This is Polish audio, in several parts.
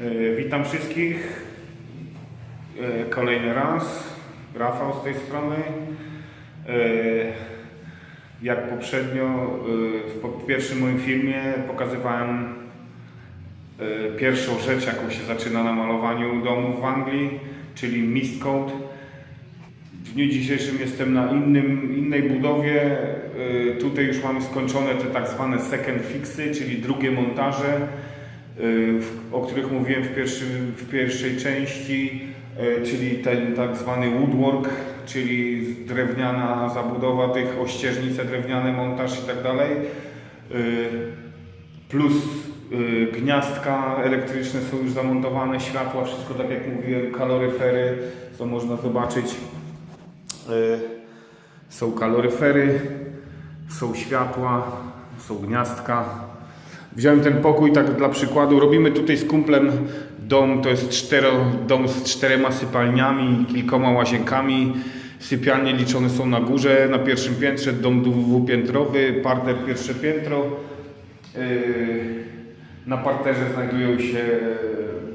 E, Witam wszystkich. E, Kolejny raz. Rafał z tej strony. E, Jak poprzednio w pierwszym moim filmie pokazywałem pierwszą rzecz, jaką się zaczyna na malowaniu domów w Anglii, czyli mist coat. W dniu dzisiejszym jestem na innym, innej budowie. Tutaj już mamy skończone te tak zwane second fixy, czyli drugie montaże, o których mówiłem w, w pierwszej części, y, czyli ten tak zwany woodwork, czyli drewniana zabudowa tych, ościeżnice drewniane, montaż i tak dalej. Y, Plus y, gniazdka elektryczne są już zamontowane, światła, wszystko tak jak mówiłem, kaloryfery, co można zobaczyć. Y, Są kaloryfery, są światła, są gniazdka. Wziąłem ten pokój tak dla przykładu. Robimy tutaj z kumplem dom, to jest cztero, dom z czterema sypialniami, kilkoma łazienkami. Sypialnie liczone są na górze, na pierwszym piętrze, dom dwupiętrowy, parter pierwsze piętro. Yy, Na parterze znajdują się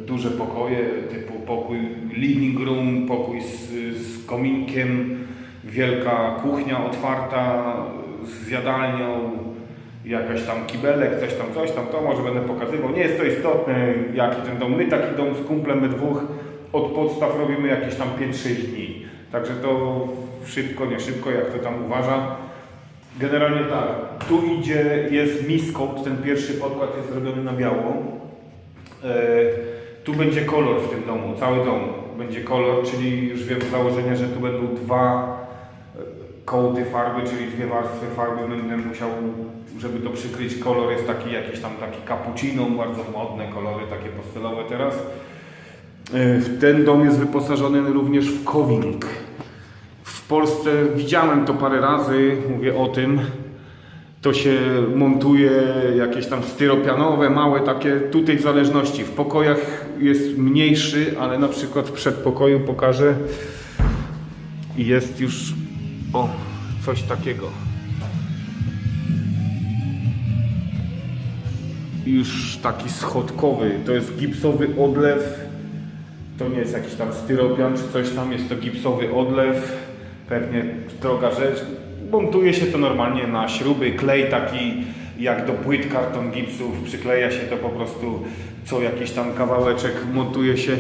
duże pokoje, typu pokój living room, pokój z, z kominkiem, wielka kuchnia otwarta z jadalnią, jakaś tam kibelek, coś tam, coś tam, to może będę pokazywał. Nie jest to istotne, jaki ten dom. My taki dom z kumplem we dwóch od podstaw robimy jakieś tam 5-6 dni. Także to szybko, nie szybko, jak to tam uważa. Generalnie tak, tu idzie, jest miskot, ten pierwszy podkład jest zrobiony na biało. E, tu będzie kolor w tym domu, cały dom będzie kolor, czyli już wiem z założenia, że tu będą dwa kołty farby, czyli dwie warstwy farby. Będę musiał, żeby to przykryć, kolor jest taki jakiś tam taki cappuccino, bardzo modne kolory, takie pastelowe teraz. E, Ten dom jest wyposażony również w kowing. W Polsce widziałem to parę razy, mówię o tym. To się montuje jakieś tam styropianowe, małe takie, tutaj w zależności. W pokojach jest mniejszy, ale na przykład w przedpokoju pokażę jest już o coś takiego. Już taki schodkowy, to jest gipsowy odlew. To nie jest jakiś tam styropian czy coś tam, jest to gipsowy odlew. Pewnie droga rzecz. Montuje się to normalnie na śruby, klej taki jak do płyt karton gipsów, przykleja się to po prostu co jakiś tam kawałeczek, montuje się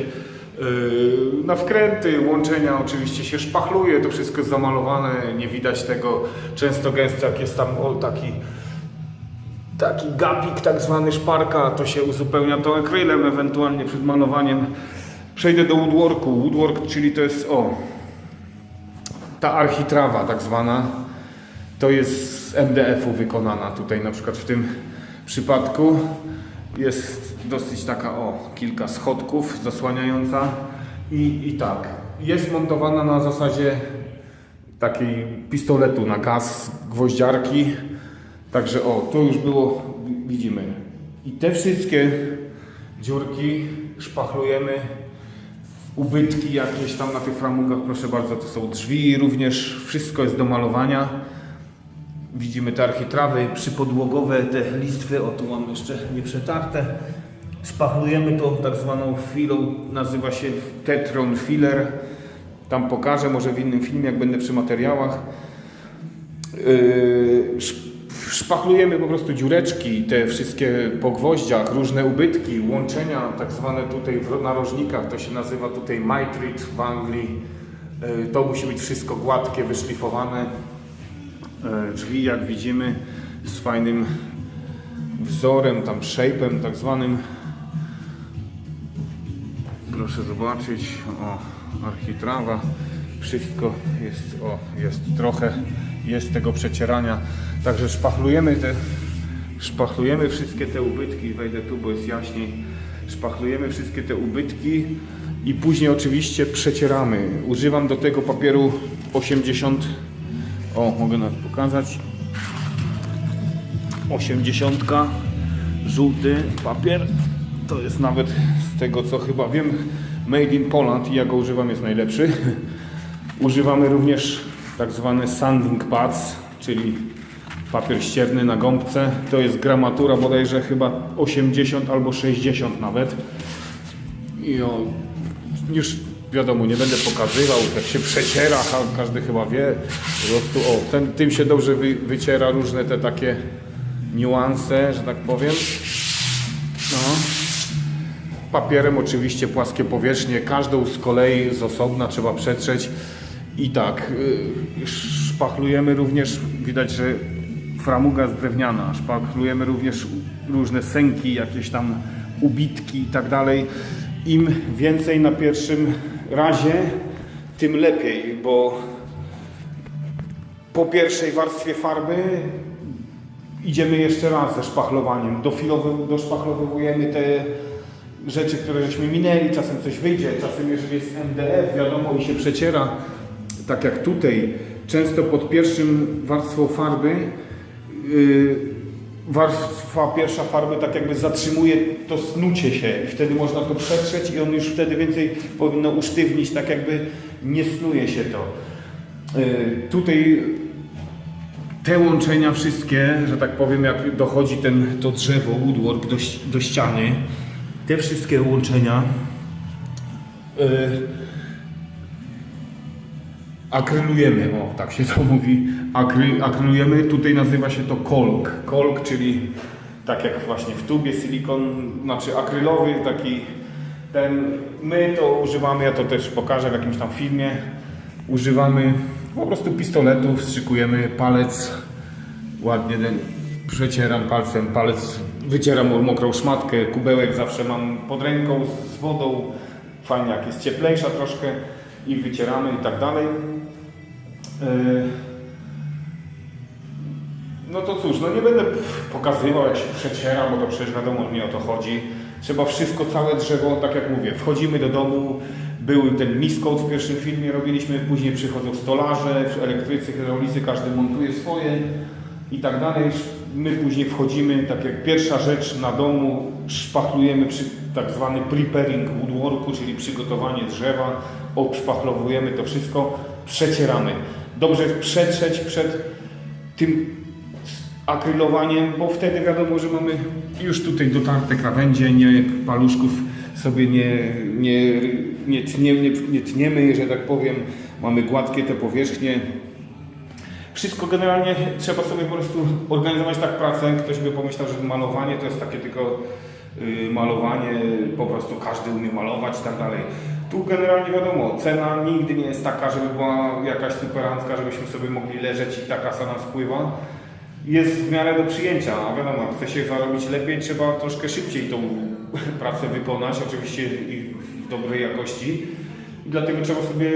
na wkręty, łączenia oczywiście się szpachluje, to wszystko jest zamalowane, nie widać tego często gęsto jak jest tam o, taki taki gapik, tak zwany szparka, to się uzupełnia to akrylem, ewentualnie przed malowaniem. Przejdę do woodworku. Woodwork, czyli to jest o ta architrawa tak zwana. To jest z MDF-u wykonana tutaj na przykład w tym przypadku. Jest dosyć taka o kilka schodków zasłaniająca i, i tak. Jest montowana na zasadzie takiej pistoletu na gaz, gwoździarki. Także o, tu już było, widzimy. I te wszystkie dziurki szpachlujemy. Ubytki jakieś tam na tych framugach, proszę bardzo, to są drzwi również. Wszystko jest do malowania. Widzimy te architrawy przypodłogowe, te listwy, o tu mam jeszcze nieprzetarte. Szpachlujemy to tak zwaną filą, nazywa się Tetron Filler. Tam pokażę, może w innym filmie, jak będę przy materiałach. Yy, sz- Szpachlujemy po prostu dziureczki, te wszystkie po gwoździach, różne ubytki, łączenia, tak zwane tutaj w narożnikach, to się nazywa tutaj mitrid w Anglii. Yy, To musi być wszystko gładkie, wyszlifowane. Yy, Drzwi, jak widzimy, z fajnym wzorem, tam shape'em tak zwanym. Proszę zobaczyć, o, architrawa, wszystko jest, o, jest trochę, jest tego przecierania. Także szpachlujemy te, szpachlujemy wszystkie te ubytki, wejdę tu, bo jest jaśniej. Szpachlujemy wszystkie te ubytki i później oczywiście przecieramy. Używam do tego papieru 80, o, mogę nawet pokazać. 80 żółty papier. To jest nawet z tego co chyba wiem, made in Poland i ja go używam, jest najlepszy. Używamy również tak zwane sanding pads, czyli papier ścierny na gąbce. To jest gramatura bodajże chyba 80 albo 60 nawet. I o, już wiadomo, nie będę pokazywał, jak się przeciera, ka- każdy chyba wie. Po prostu, o, ten, tym się dobrze wy, wyciera różne te takie niuanse, że tak powiem. No. Papierem oczywiście płaskie powierzchnie, każdą z kolei z osobna trzeba przetrzeć. I tak, y, szpachlujemy również, widać, że framuga jest drewniana, szpachlujemy również różne sęki, jakieś tam ubitki i tak dalej. Im więcej na pierwszym razie, tym lepiej, bo po pierwszej warstwie farby idziemy jeszcze raz ze szpachlowaniem. Doszpachlowujemy te rzeczy, które żeśmy minęli, czasem coś wyjdzie, czasem jeżeli jest MDF, wiadomo, i się przeciera, tak jak tutaj, często pod pierwszym warstwą farby yy, warstwa pierwsza farby tak jakby zatrzymuje to snucie się i wtedy można to przetrzeć i on już wtedy więcej powinno usztywnić, tak jakby nie snuje się to. Yy, tutaj te łączenia wszystkie, że tak powiem, jak dochodzi ten, to drzewo, woodwork do, do ściany, te wszystkie łączenia yy, akrylujemy, o tak się to mówi, Akry, akrylujemy, tutaj nazywa się to kolk, kolk, czyli tak jak właśnie w tubie silikon, znaczy akrylowy, taki ten, my to używamy, ja to też pokażę w jakimś tam filmie, używamy po prostu pistoletu, wstrzykujemy palec, ładnie ten, przecieram palcem, palec, wycieram mokrą szmatkę, kubełek zawsze mam pod ręką z wodą, fajnie jak jest cieplejsza troszkę i wycieramy i tak dalej. Yy, No to cóż, no nie będę pokazywał jak się przeciera, bo to przecież wiadomo, nie o to chodzi. Trzeba wszystko, całe drzewo, tak jak mówię, wchodzimy do domu, był ten miskot w pierwszym filmie robiliśmy, później przychodzą stolarze, elektrycy, hydraulicy, każdy montuje swoje i tak dalej. My później wchodzimy, tak jak pierwsza rzecz na domu, szpachlujemy przy tak zwany preparing woodworku, czyli przygotowanie drzewa, obszpachlowujemy to wszystko, przecieramy. Dobrze jest przetrzeć przed tym akrylowaniem, bo wtedy wiadomo, że mamy już tutaj dotarte krawędzie, nie paluszków sobie nie, nie, nie, tniemy, nie, nie tniemy, że tak powiem, mamy gładkie te powierzchnie. Wszystko generalnie trzeba sobie po prostu organizować tak pracę. Ktoś by pomyślał, że malowanie to jest takie tylko y, malowanie, po prostu każdy umie malować i tak dalej. Tu generalnie wiadomo, cena nigdy nie jest taka, żeby była jakaś superancka, żebyśmy sobie mogli leżeć i ta kasa spływa. Jest w miarę do przyjęcia, a wiadomo, jak chce się zarobić lepiej, trzeba troszkę szybciej tą pracę wykonać, oczywiście i w dobrej jakości. I dlatego trzeba sobie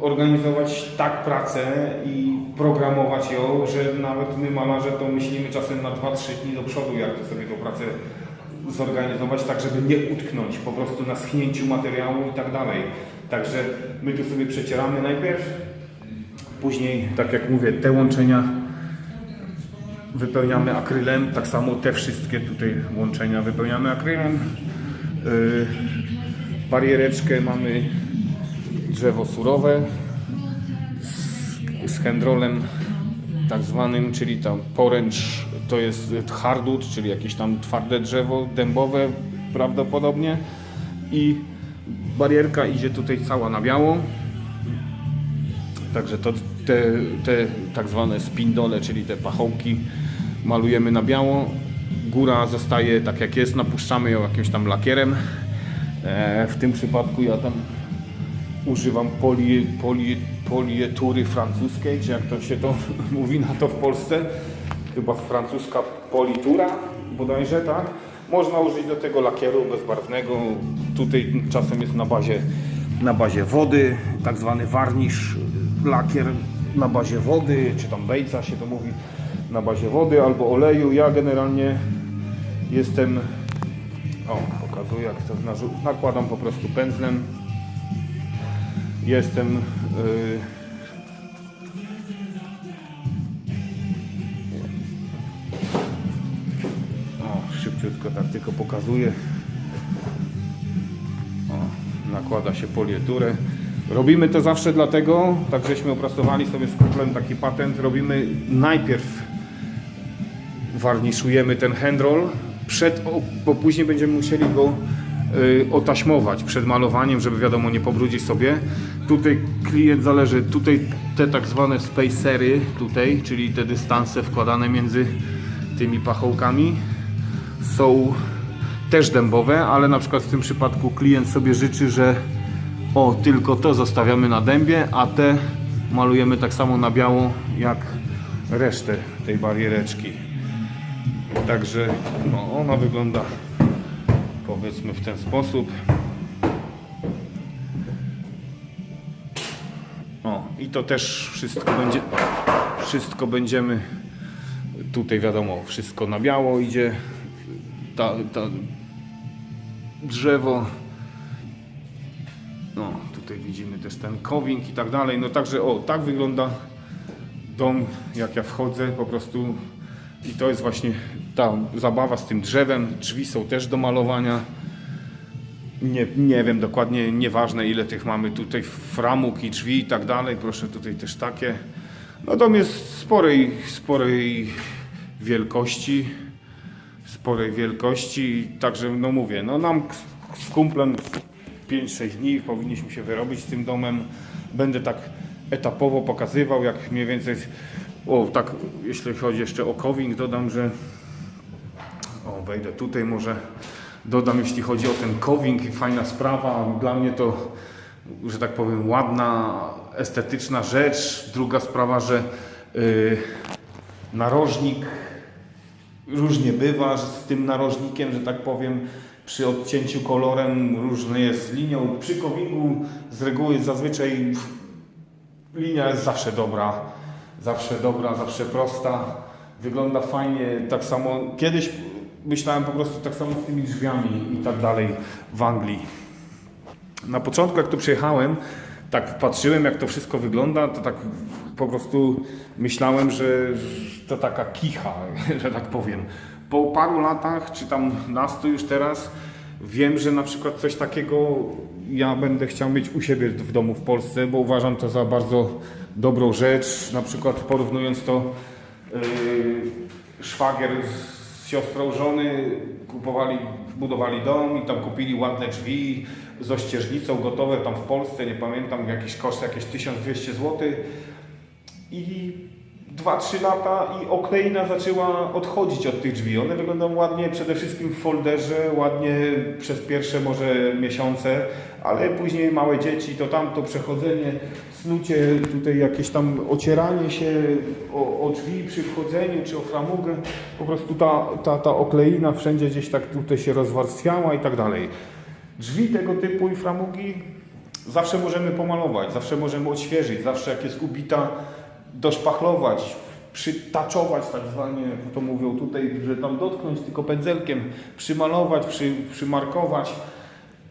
organizować tak pracę i programować ją, że nawet my malarze to myślimy czasem na 2-3 dni do przodu, jak to sobie tą pracę zorganizować, tak żeby nie utknąć po prostu na schnięciu materiału i tak dalej. Także my tu sobie przecieramy najpierw, później, tak jak mówię, te łączenia wypełniamy akrylem, tak samo te wszystkie tutaj łączenia wypełniamy akrylem. Yy, bariereczkę mamy drzewo surowe z, z tak zwanym, czyli tam poręcz to jest hardwood, czyli jakieś tam twarde drzewo dębowe prawdopodobnie i barierka idzie tutaj cała na biało. Także to te, te tak zwane spindole, czyli te pachołki malujemy na biało. Góra zostaje tak jak jest, napuszczamy ją jakimś tam lakierem. E, w tym przypadku ja tam używam poli, poli, polietury francuskiej, czy jak to się to mówi na to w Polsce. Chyba francuska politura bodajże, tak? Można użyć do tego lakieru bezbarwnego. Tutaj czasem jest na bazie, na bazie wody, tak zwany warnisz, lakier na bazie wody, czy tam bejca się to mówi, na bazie wody albo oleju. Ja generalnie jestem, o pokazuję jak to nakładam po prostu pędzlem. Jestem yy, szybciutko tak tylko pokazuję. O, nakłada się polieturę. Robimy to zawsze dlatego, tak żeśmy opracowali sobie z kuplem taki patent, robimy najpierw warniszujemy ten handroll, przed, bo później będziemy musieli go y, otaśmować przed malowaniem, żeby wiadomo nie pobrudzić sobie. Tutaj klient zależy, tutaj te tak zwane spacery tutaj, czyli te dystanse wkładane między tymi pachołkami są też dębowe, ale na przykład w tym przypadku klient sobie życzy, że o, tylko to zostawiamy na dębie, a te malujemy tak samo na biało jak resztę tej bariereczki. Także no, ona wygląda powiedzmy w ten sposób. O, i to też wszystko będzie wszystko będziemy tutaj wiadomo, wszystko na biało idzie. Ta, ta drzewo no, tutaj widzimy też ten kowing i tak dalej. No także o, tak wygląda dom, jak ja wchodzę po prostu i to jest właśnie ta zabawa z tym drzewem. Drzwi są też do malowania. Nie, nie wiem dokładnie, nieważne ile tych mamy tutaj framug i drzwi i tak dalej. Proszę tutaj też takie. No dom jest sporej, sporej wielkości. Sporej wielkości. Także no mówię, no nam z kumplem 5-6 dni powinniśmy się wyrobić z tym domem. Będę tak etapowo pokazywał, jak mniej więcej. O, tak, jeśli chodzi jeszcze o kowing, dodam, że. O, wejdę tutaj, może dodam, jeśli chodzi o ten kowing, fajna sprawa. Dla mnie to, że tak powiem, ładna, estetyczna rzecz. Druga sprawa, że yy, narożnik różnie bywa że z tym narożnikiem, że tak powiem, przy odcięciu kolorem różny jest linią. Przy kowingu z reguły zazwyczaj linia jest zawsze dobra, zawsze dobra, zawsze prosta. Wygląda fajnie, tak samo kiedyś myślałem po prostu tak samo z tymi drzwiami i tak dalej w Anglii. Na początku jak tu przyjechałem, tak patrzyłem jak to wszystko wygląda, to tak po prostu myślałem, że to taka kicha, że tak powiem. Po paru latach, czy tam nastu już teraz, wiem, że na przykład coś takiego ja będę chciał mieć u siebie w domu w Polsce, bo uważam to za bardzo dobrą rzecz. Na przykład porównując to, yy, szwagier z siostrą żony kupowali, budowali dom i tam kupili ładne drzwi z ościeżnicą gotowe tam w Polsce, nie pamiętam, jakiś koszt jakieś 1200 zł i 2-3 lata i okleina zaczęła odchodzić od tych drzwi. One wyglądają ładnie przede wszystkim w folderze, ładnie przez pierwsze może miesiące, ale później małe dzieci, to tamto przechodzenie, snucie, tutaj jakieś tam ocieranie się o, o drzwi przy wchodzeniu czy o framugę, po prostu ta, ta, ta okleina wszędzie gdzieś tak tutaj się rozwarstwiała i tak dalej. Drzwi tego typu i framugi zawsze możemy pomalować, zawsze możemy odświeżyć, zawsze jak jest ubita, doszpachlować, przytaczować tak zwanie, to mówią tutaj, że tam dotknąć tylko pędzelkiem, przymalować, przy, przymarkować.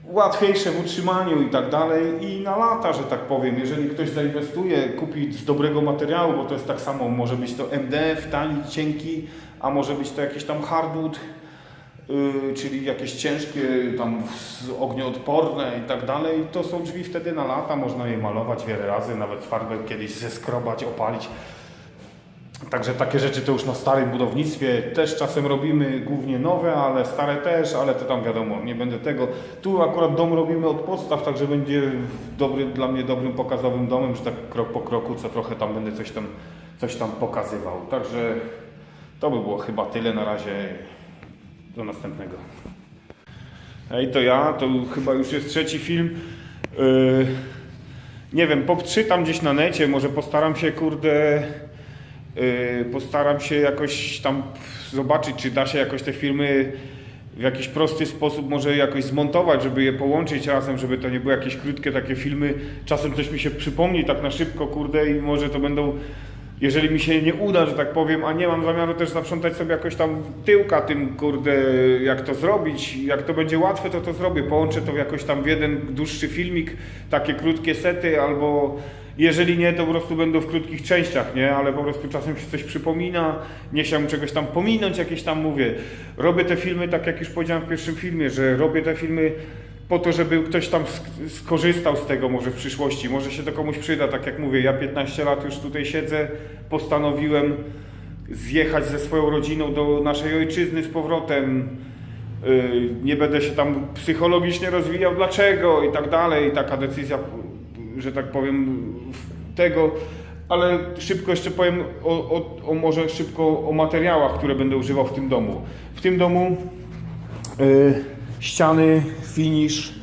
Łatwiejsze w utrzymaniu i tak dalej i na lata, że tak powiem, jeżeli ktoś zainwestuje, kupi z dobrego materiału, bo to jest tak samo, może być to MDF, tani, cienki, a może być to jakiś tam hardwood, Yy, czyli jakieś ciężkie, tam ognioodporne i tak dalej. To są drzwi wtedy na lata, można je malować wiele razy, nawet farbę kiedyś zeskrobać, opalić. Także takie rzeczy to już na starym budownictwie też czasem robimy, głównie nowe, ale stare też, ale to tam wiadomo, nie będę tego. Tu akurat dom robimy od podstaw, także będzie dobry, dla mnie dobrym pokazowym domem, że tak krok po kroku, co trochę tam będę coś tam, coś tam pokazywał. Także to by było chyba tyle na razie. Do następnego. Ej, to ja, to chyba już jest trzeci film. Yy, nie wiem, poczytam gdzieś na necie, może postaram się, kurde, postaram się jakoś tam zobaczyć, czy da się jakoś te filmy w jakiś prosty sposób może jakoś zmontować, żeby je połączyć razem, żeby to nie były jakieś krótkie takie filmy. Czasem coś mi się przypomni tak na szybko, kurde, i może to będą jeżeli mi się nie uda, że tak powiem, a nie mam zamiaru też zaprzątać sobie jakoś tam tyłka tym, kurde, jak to zrobić, jak to będzie łatwe, to to zrobię. Połączę to jakoś tam w jeden dłuższy filmik, takie krótkie sety, albo jeżeli nie, to po prostu będą w krótkich częściach, nie? Ale po prostu czasem się coś przypomina, nie chciałbym czegoś tam pominąć, jakieś tam mówię. Robię te filmy, tak jak już powiedziałem w pierwszym filmie, że robię te filmy po to, żeby ktoś tam sk- skorzystał z tego może w przyszłości, może się to komuś przyda, tak jak mówię, ja 15 lat już tutaj siedzę, postanowiłem zjechać ze swoją rodziną do naszej ojczyzny z powrotem, y, nie będę się tam psychologicznie rozwijał, dlaczego i tak dalej. Taka decyzja, że tak powiem, tego. Ale szybko jeszcze powiem o, o, o może szybko o materiałach, które będę używał w tym domu. W tym domu y, ściany, finish,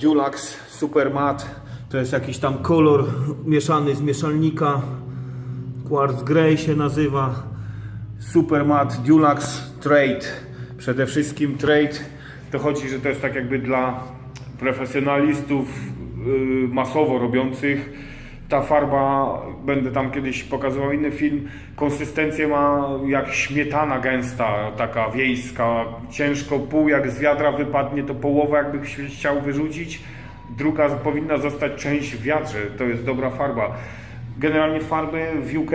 Dulax Supermat. To jest jakiś tam kolor mieszany z mieszalnika. Quartz Grey się nazywa. Supermat Dulax Trade. Przede wszystkim Trade to chodzi, że to jest tak jakby dla profesjonalistów masowo robiących. Ta farba, będę tam kiedyś pokazywał inny film, konsystencję ma jak śmietana gęsta, taka wiejska, ciężko, pół jak z wiadra wypadnie, to połowa jakby chciał wyrzucić, druga powinna zostać część w wiadrze, to jest dobra farba. Generalnie farby w UK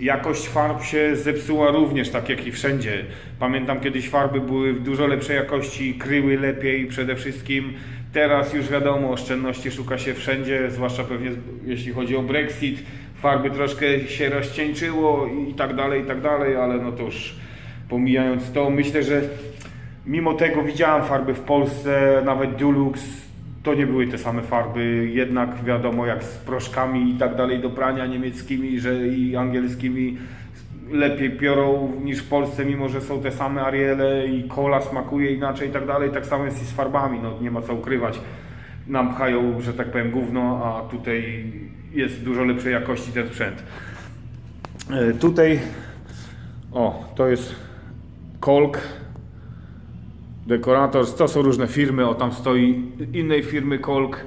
Jakość farb się zepsuła również, tak jak i wszędzie. Pamiętam kiedyś farby były w dużo lepszej jakości, kryły lepiej przede wszystkim. Teraz już wiadomo, oszczędności szuka się wszędzie, zwłaszcza pewnie jeśli chodzi o Brexit. Farby troszkę się rozcieńczyło i tak dalej, i tak dalej, ale no to już pomijając to, myślę, że mimo tego widziałem farby w Polsce, nawet Dulux, to nie były te same farby, jednak wiadomo jak z proszkami i tak dalej do prania niemieckimi że i angielskimi lepiej piorą niż w Polsce, mimo że są te same Ariele i kola smakuje inaczej i tak dalej, tak samo jest i z farbami, no nie ma co ukrywać. Nam pchają, że tak powiem, gówno, a tutaj jest dużo lepszej jakości ten sprzęt. E, Tutaj, o, to jest Kolk, Decorators, to są różne firmy, o tam stoi innej firmy Kolk,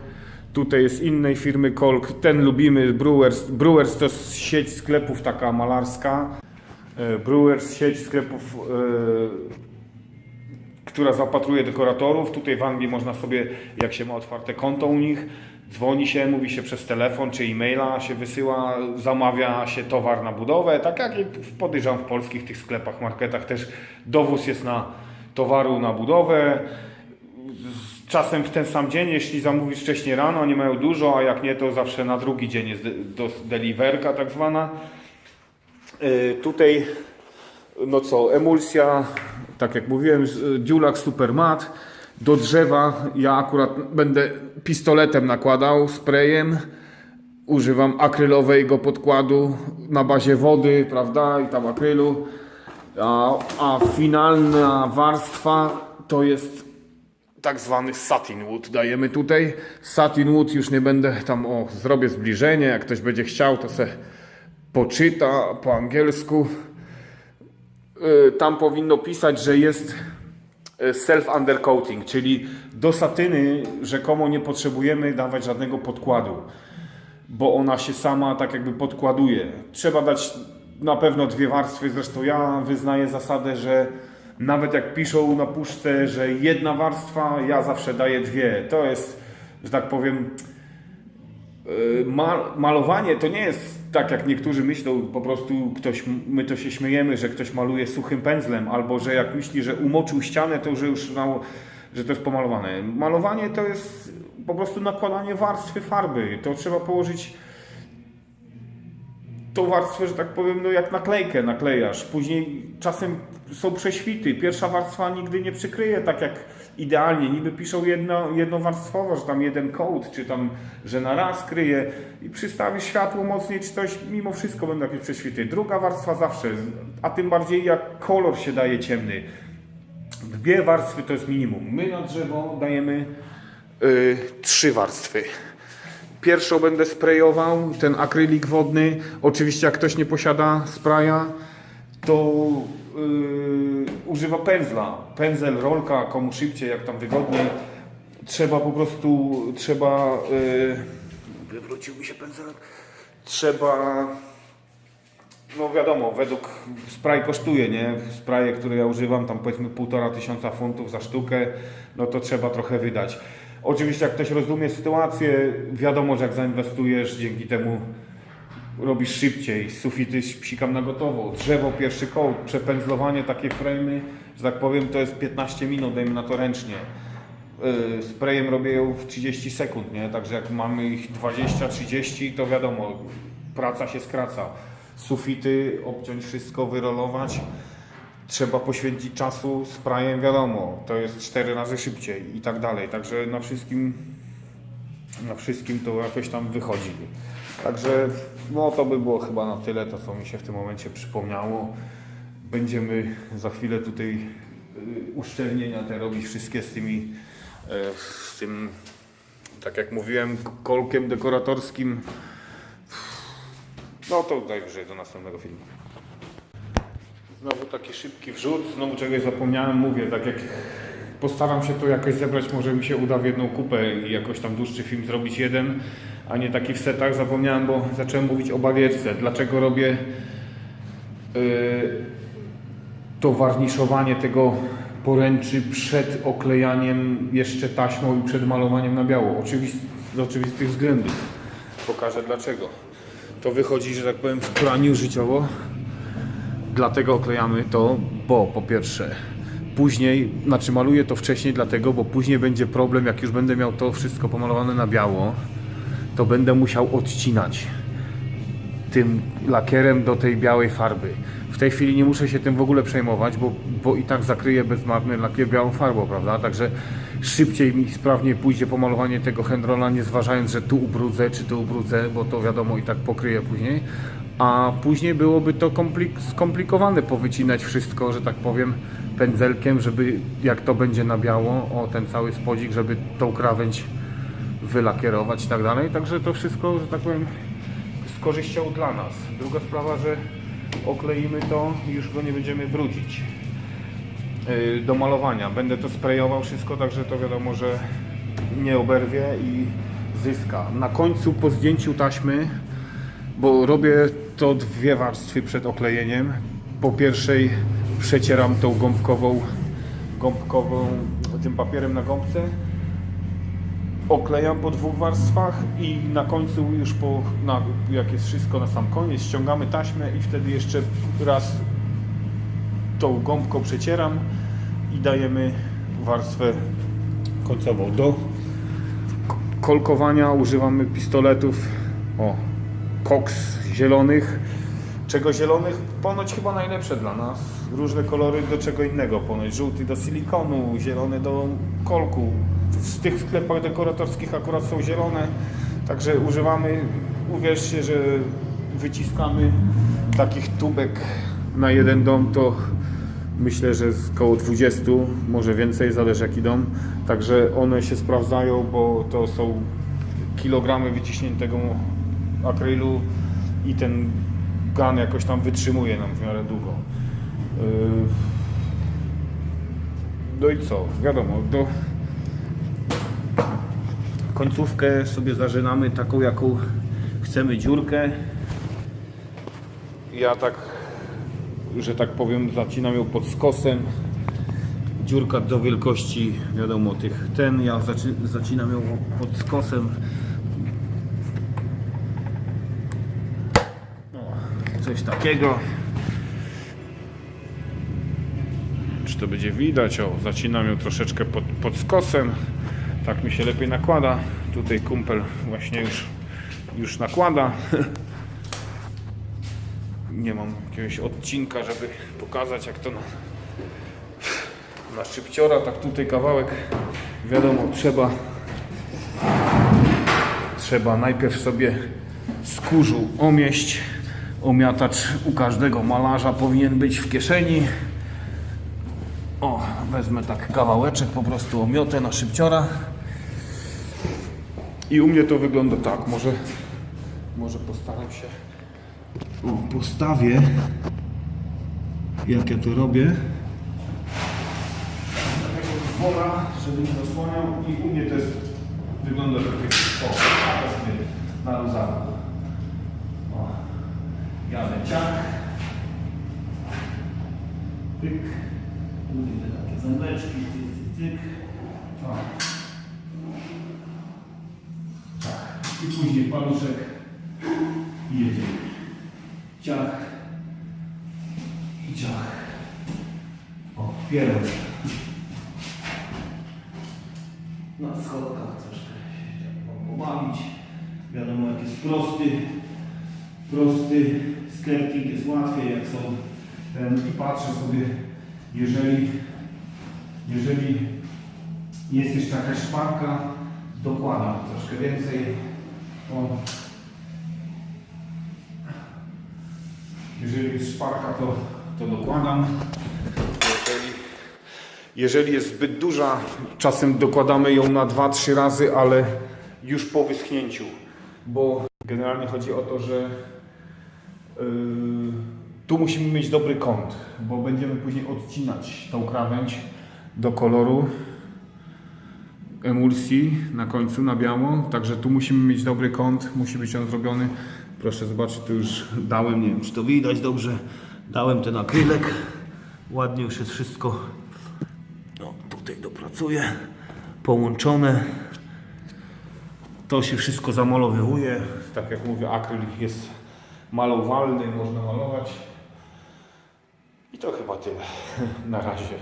tutaj jest innej firmy Kolk, ten lubimy, Brewers, Brewers to jest sieć sklepów taka malarska, Brewers sieć sklepów, e, która zaopatruje dekoratorów, tutaj w Anglii można sobie, jak się ma otwarte konto u nich, dzwoni się, mówi się przez telefon czy e-maila, się wysyła, zamawia się towar na budowę, tak jak podejrzewam w polskich tych sklepach, marketach też dowóz jest na towaru na budowę. Czasem w ten sam dzień, jeśli zamówisz wcześniej rano, nie mają dużo, a jak nie, to zawsze na drugi dzień jest do, deliverka tak zwana. Y, Tutaj, no co, emulsja, tak jak mówiłem, y, Dulax Supermat. Do drzewa ja akurat będę pistoletem nakładał, sprayem. Używam akrylowego podkładu na bazie wody, prawda, i tam akrylu. A, a finalna warstwa to jest tak zwany satin wood dajemy tutaj. Satin wood już nie będę tam, o, zrobię zbliżenie, jak ktoś będzie chciał, to se poczyta po angielsku. Y, Tam powinno pisać, że jest y, self-undercoating, czyli do satyny rzekomo nie potrzebujemy dawać żadnego podkładu, bo ona się sama tak jakby podkładuje. Trzeba dać na pewno dwie warstwy, zresztą ja wyznaję zasadę, że nawet jak piszą na puszce, że jedna warstwa, ja zawsze daję dwie. To jest, że tak powiem, malowanie to nie jest tak, jak niektórzy myślą, po prostu ktoś, my to się śmiejemy, że ktoś maluje suchym pędzlem, albo że jak myśli, że umoczył ścianę, to że już na, że to jest pomalowane. Malowanie to jest po prostu nakładanie warstwy farby. To trzeba położyć tą warstwę, że tak powiem, no jak naklejkę naklejasz. Później czasem są prześwity. Pierwsza warstwa nigdy nie przykryje tak jak idealnie. Niby piszą jedno, jednowarstwowo, że tam jeden coat, czy tam, że na raz kryje i przystawisz światło mocniej, czy coś, mimo wszystko będą jakieś prześwity. Druga warstwa zawsze, a tym bardziej jak kolor się daje ciemny. Dwie warstwy to jest minimum. My na drzewo dajemy y, trzy warstwy. Pierwszą będę sprayował, ten akrylik wodny. Oczywiście jak ktoś nie posiada spraya, to yy, używa pędzla. Pędzel, rolka, komu szybciej, jak tam wygodniej. Trzeba po prostu, trzeba... Yy, wywrócił mi się pędzelek. Trzeba... No wiadomo, według spray kosztuje, nie? Spraye, które ja używam, tam powiedzmy półtora tysiąca funtów za sztukę, no to trzeba trochę wydać. Oczywiście jak ktoś rozumie sytuację, wiadomo, że jak zainwestujesz, dzięki temu robisz szybciej, sufity psikam na gotowo, drzewo pierwszy kołd, przepędzlowanie takie framy, że tak powiem, to jest 15 minut, dajmy na to ręcznie. Yy, Sprayem robię ją w 30 sekund, nie? Także jak mamy ich 20-30, to wiadomo, praca się skraca. Sufity, obciąć wszystko, wyrolować. Trzeba poświęcić czasu z prajem, wiadomo, to jest cztery razy szybciej i tak dalej. Także na wszystkim, na wszystkim to jakoś tam wychodzi. Także no to by było chyba na tyle, to co mi się w tym momencie przypomniało. Będziemy za chwilę tutaj y, uszczelnienia te robić wszystkie z tymi, e, z tym, tak jak mówiłem, kolkiem dekoratorskim. No to najwyżej do następnego filmu. Znowu taki szybki wrzut, znowu czegoś zapomniałem, mówię, tak jak postaram się to jakoś zebrać, może mi się uda w jedną kupę i jakoś tam dłuższy film zrobić jeden, a nie taki w setach. Zapomniałem, bo zacząłem mówić o barierce. Dlaczego robię yy, to warniszowanie tego poręczy przed oklejaniem jeszcze taśmą i przed malowaniem na biało. Oczywist, z oczywistych względów. Pokażę dlaczego. To wychodzi, że tak powiem, w praniu życiowo. Dlatego oklejamy to, bo po pierwsze, później, znaczy maluję to wcześniej dlatego, bo później będzie problem, jak już będę miał to wszystko pomalowane na biało, to będę musiał odcinać tym lakierem do tej białej farby. W tej chwili nie muszę się tym w ogóle przejmować, bo, bo i tak zakryję bezmarny lakier białą farbą, prawda? Także szybciej mi sprawniej pójdzie pomalowanie tego Hendrona, nie zważając, że tu ubrudzę, czy tu ubrudzę, bo to wiadomo i tak pokryję później. A później byłoby to komplik- skomplikowane powycinać wszystko, że tak powiem, pędzelkiem, żeby jak to będzie na biało, o ten cały spodzik, żeby tą krawędź wylakierować i tak dalej. Także to wszystko, że tak powiem, z korzyścią dla nas. Druga sprawa, że okleimy to i już go nie będziemy brudzić. Yy, Do malowania. Będę to sprayował wszystko, także to wiadomo, że nie oberwie i zyska. Na końcu po zdjęciu taśmy, bo robię to dwie warstwy przed oklejeniem. Po pierwszej przecieram tą gąbkową, gąbkową tym papierem na gąbce oklejam po dwóch warstwach i na końcu już po, na, jak jest wszystko na sam koniec, ściągamy taśmę i wtedy jeszcze raz tą gąbką przecieram i dajemy warstwę końcową. Do kolkowania używamy pistoletów o, Cox zielonych. Czego zielonych? Ponoć chyba najlepsze dla nas. Różne kolory do czego innego. Ponoć żółty do silikonu, zielony do kolku. W tych sklepach dekoratorskich akurat są zielone. Także używamy, uwierzcie, że wyciskamy takich tubek na jeden dom to myślę, że z około 20, może więcej, zależy jaki dom. Także one się sprawdzają, bo to są kilogramy wyciśniętego akrylu i ten gun jakoś tam wytrzymuje nam w miarę długo. Yy, No i co? Wiadomo, do końcówkę sobie zażynamy taką, jaką chcemy dziurkę. Ja tak, że tak powiem, zacinam ją pod skosem. Dziurka do wielkości, wiadomo, tych ten. Ja zacinam ją pod skosem. O, coś takiego. Czy to będzie widać? O, zacinam ją troszeczkę pod, pod skosem. Tak mi się lepiej nakłada. Tutaj kumpel właśnie już, już nakłada. Nie mam jakiegoś odcinka, żeby pokazać jak to na, na szybciora. Tak tutaj kawałek. Wiadomo, trzeba trzeba najpierw sobie z kurzu omieść. Omiatacz u każdego malarza powinien być w kieszeni. O, wezmę tak kawałeczek, po prostu omiotę na szybciora. I u mnie to wygląda tak, może, może postaram się, o, postawię, jak ja to robię. Takiego dzwona, żeby nie zasłaniał i u mnie to jest, wygląda tak jak, o, na luzaku. Ciach. Pyk. Te takie zębeczki, cyk, cyk, cyk. O. Tak. I później paluszek i jedziemy. Ciach. I ciach. O, pierogi. Na schodkach troszkę się pobawić. Wiadomo, jak jest prosty sklepik jest łatwiej, jak są ten i patrzę sobie Jeżeli, jeżeli jest jeszcze jakaś szparka, dokładam troszkę więcej. O. Jeżeli jest szparka, to, to dokładam. Jeżeli, jeżeli jest zbyt duża, czasem dokładamy ją na 2-3 razy, ale już po wyschnięciu. Bo generalnie chodzi o to, że tu musimy mieć dobry kąt, bo będziemy później odcinać tą krawędź do koloru emulsji na końcu na biało, także tu musimy mieć dobry kąt, musi być on zrobiony. Proszę zobaczyć, tu już dałem, nie wiem czy to widać dobrze, dałem ten akrylek, ładnie już jest wszystko, no tutaj dopracuję, połączone. To się wszystko zamalowywuje, tak jak mówię, akryl jest malowalny, można malować. I to chyba tyle na razie.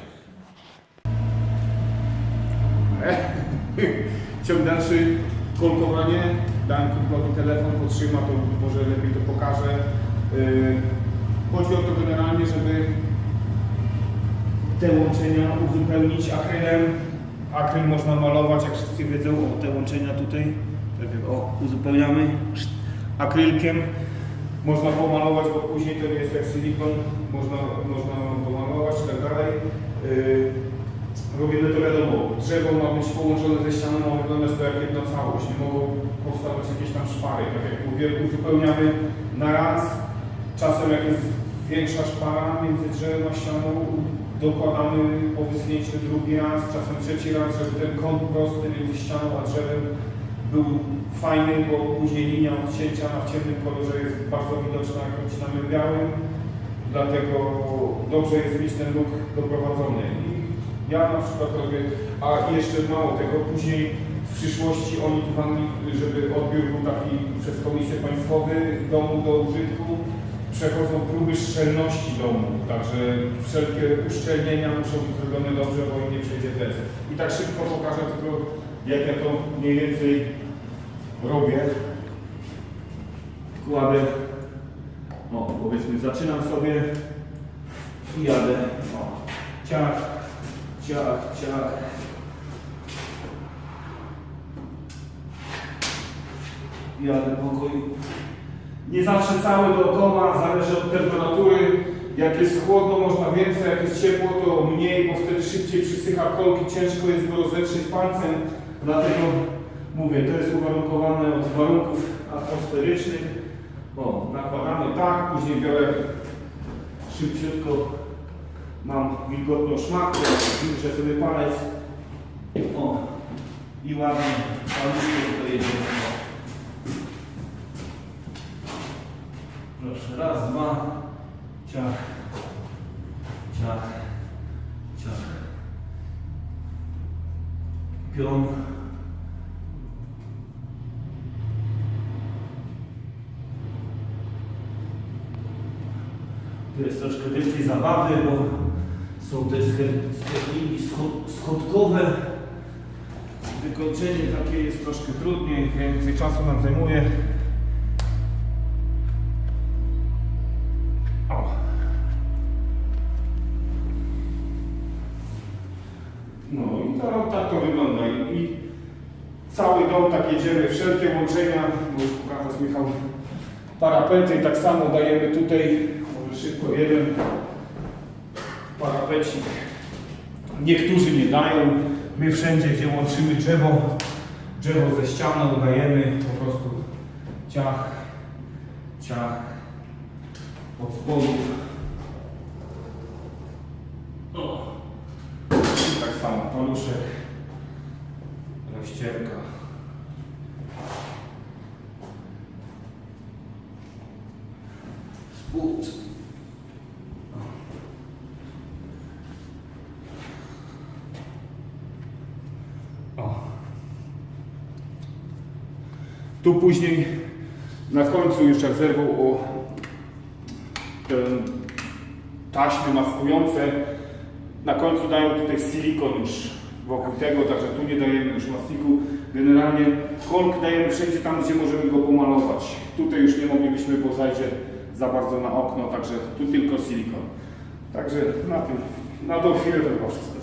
Ciąg dalszy, kolkowanie. Dałem kumplowi telefon, potrzyma to, może lepiej to pokażę. Yy, Chodzi o to generalnie, żeby te łączenia uzupełnić akrylem. Akryl można malować, jak wszyscy wiedzą, o te łączenia tutaj. Tak jak o, uzupełniamy akrylkiem. Można pomalować, bo później to nie jest jak silikon. Można, można pomalować i tak dalej. Yy, Robimy to wiadomo, drzewo ma być połączone ze ścianą, ma wyglądać to jak jedna całość. Nie mogą powstawać jakieś tam szpary. Tak jak mówię, uzupełniamy na raz. Czasem jak jest większa szpara między drzewem a ścianą, dokładamy po wyschnięciu drugi raz, czasem trzeci raz, żeby ten kąt prosty między ścianą a drzewem był fajny, bo później linia odcięcia na ciemnym kolorze jest bardzo widoczna, jak odcinamy białym. Dlatego dobrze jest mieć ten look doprowadzony. I ja na przykład robię, a jeszcze mało tego, później w przyszłości oni tu w Anglii, żeby odbiór był taki przez Komisję Państwowy domu do użytku, przechodzą próby szczelności domu, także wszelkie uszczelnienia muszą być zrobione dobrze, bo im nie przejdzie test. I tak szybko pokażę tylko, jak ja to mniej więcej robię. Kładę, o powiedzmy, zaczynam sobie i jadę, o, ciach, ciach, ciach. Jadę pokoju. Nie zawsze cały dookoła, zależy od temperatury. Jak jest chłodno, można więcej, jak jest ciepło, to mniej, bo wtedy szybciej przysycha kolki, ciężko jest go rozetrzeć palcem. Dlatego mówię, to jest uwarunkowane od warunków atmosferycznych. O, nakładamy tak, później biorę szybciutko, mam wilgotną szmatkę, włóczę sobie palec. O, i ładnie paluszkiem tutaj jedziemy. O. Proszę, raz, dwa, ciach, ciach, ciach. Pion. Jest troszkę więcej zabawy, bo są te sklepniki schodkowe. Wykończenie takie jest troszkę trudniej, więcej czasu nam zajmuje. O. No i to, tak to wygląda. I, I cały dom tak jedziemy, wszelkie łączenia, możesz pokazać Michał, parapety tak samo dajemy tutaj, szybko jeden parapecik. Niektórzy nie dają, my wszędzie gdzie łączymy drzewo, drzewo ze ścianą dajemy po prostu ciach, ciach, od spodu. O. I tak samo paluszek, rozcierka. Tu później na końcu już jak zerwał o te taśmy maskujące. Na końcu dają tutaj silikon już wokół tego, także tu nie dajemy już mastiku. Generalnie kolk dajemy wszędzie tam, gdzie możemy go pomalować. Tutaj już nie moglibyśmy, bo zajdzie za bardzo na okno, także tu tylko silikon. Także na tym Na tą chwilę to chyba wszystko.